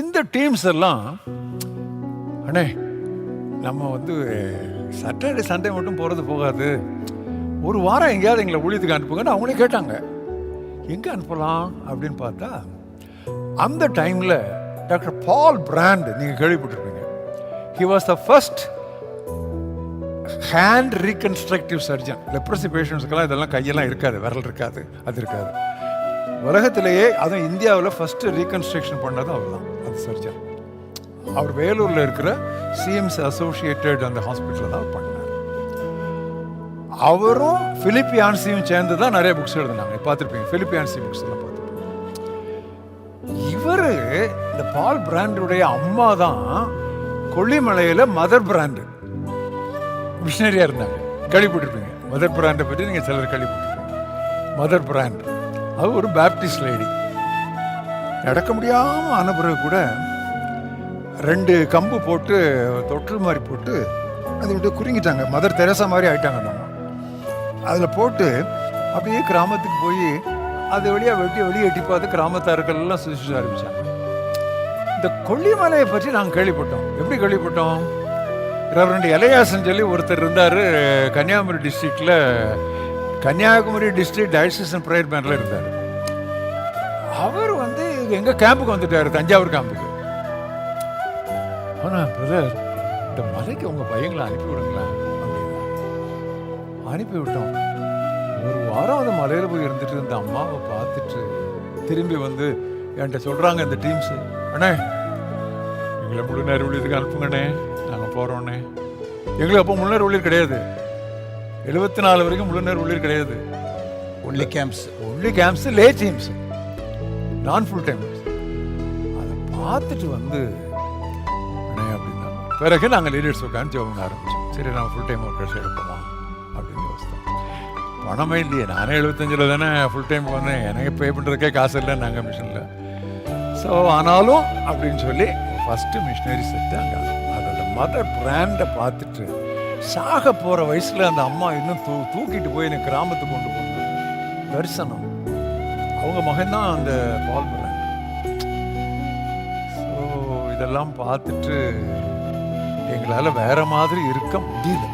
இந்த டீம்ஸ் எல்லாம் அண்ணே நம்ம வந்து சாட்டர்டே சண்டே மட்டும் போகிறது போகாது. ஒரு வாரம் எங்கேயாவது எங்களை ஊழியத்துக்கு அனுப்புங்கன்னு அவங்களே கேட்டாங்க. எங்கே அனுப்பலாம் அப்படின்னு பார்த்தா அந்த டைமில் டாக்டர் பால் பிராண்ட் நீங்கள் கேள்விப்பட்டிருப்பீங்க. He was the first hand reconstructive surgeon leprosy பேஷண்ட்ஸ்க்கெல்லாம் இதெல்லாம் கையெல்லாம் இருக்காது விரல் இருக்காது அது இருக்காது. உலகத்திலேயே அதுவும் இந்தியாவில் ஃபஸ்ட்டு ரீகன்ஸ்ட்ரக்ஷன் பண்ணதும் அவர் தான் அந்த சர்ஜன் அவர் வேலூரில் இருக்கிற சிஎம்சி அசோசியேட்டட் அந்த ஹாஸ்பிட்டலில் தான் பண்ணார். அவரும் பிலிப்பியான்சியும் சேர்ந்து தான் நிறைய புக்ஸ் எழுதினாங்க. பார்த்துருப்பீங்க. ஃபிலிப்பியான்சி புக்ஸ் எல்லாம் பார்த்துருப்பீங்க. இவர் இந்த பால் பிராண்டுடைய அம்மா தான் கொல்லிமலையில் மதர் பிராண்டு மிஷினரியாக இருந்தாங்க. கேள்விப்பட்டிருப்பீங்க. மதர் பிராண்டை பற்றி நீங்கள் சிலர் கேள்விப்பட்டிருப்பீங்க. மதர் பிராண்ட் அது ஒரு பேப்டிஸ்ட் லேடி நடக்க முடியாமல் ஆன பிறகு கூட ரெண்டு கம்பு போட்டு தொட்டில் மாதிரி போட்டு அதை விட்டு குறுங்கிட்டாங்க. மதர் தெரசா மாதிரி ஆயிட்டாங்க நம்ம அதில் போட்டு அப்படியே கிராமத்துக்கு போய் அதை வழியாக வெட்டி வெளியே எட்டி பார்த்து கிராமத்தார்கள் எல்லாம் சுவிச்சு ஆரம்பிச்சாங்க. இந்த கொல்லிமலையை பற்றி நாங்கள் கேள்விப்பட்டோம். எப்படி கேள்விப்பட்டோம்? ரெவரண்ட் இலையாசன் சொல்லி ஒருத்தர் இருந்தார் கன்னியாகுமரி டிஸ்ட்ரிக்டில் கன்னியாகுமரி டிஸ்ட்ரிக்ட் டயசிசன் ப்ரேயர் பேனில் இருந்தார். அவர் எங்கள் கேம்புக்கு வந்துட்டார்? தஞ்சாவூர் கேம்புக்கு ஆனால் பிரதர் இந்த மலைக்கு உங்கள் பையங்களை அனுப்பி விடுங்களேன் அப்படின்னா அனுப்பி விட்டோம். ஒரு வாரம் அந்த மலையில் போய் இருந்துட்டு இருந்த அம்மாவை பார்த்துட்டு திரும்பி வந்து என்கிட்ட சொல்கிறாங்க இந்த டீம்ஸு அண்ணே எங்களை முழு நேர ஊழியத்துக்கு அனுப்புங்கண்ணே. நாங்கள் போகிறோண்ணே எங்களுக்கு அப்போ முழு நேர ஊழியர் கிடையாது. எழுபத்தி நாலு வரைக்கும் முழு நேர ஊழியர் கிடையாது. ஒன்லி கேம்ப்ஸ் ஒன்லி கேம்ப்ஸ் லே டீம்ஸ் நான் ஃபுல் டைம் அதை பார்த்துட்டு வந்து அண்ணே அப்படின்னா பிறகு நாங்கள் லீடர்ஸ் உட்காந்து ஜோங்க ஆரம்பித்தோம் சரி நாங்கள் ஃபுல் டைம் ஒர்க்கர்ஸ் எடுப்போமா? அப்படின்னு யோசித்தோம். பணமே இல்லையே நானே எழுபத்தஞ்சில் தானே ஃபுல் டைம் போனேன் எனக்கு பே பண்ணுறதுக்கே காசு இல்லை நாங்கள் மிஷனில் ஸோ ஆனாலும் அப்படின்னு சொல்லி ஃபஸ்ட்டு மிஷினரி செட்டு அங்கே அதோட மதர் பிராண்டை பார்த்துட்டு சாக போகிற வயசில் அந்த அம்மா இன்னும் தூ தூக்கிட்டு போய் எனக்கு கிராமத்துக்கு கொண்டு போகணும் தரிசனம். அவங்க மகன்தான் அந்த பால் ஸோ இதெல்லாம் பார்த்துட்டு எங்களால் வேற மாதிரி இருக்க முடியல.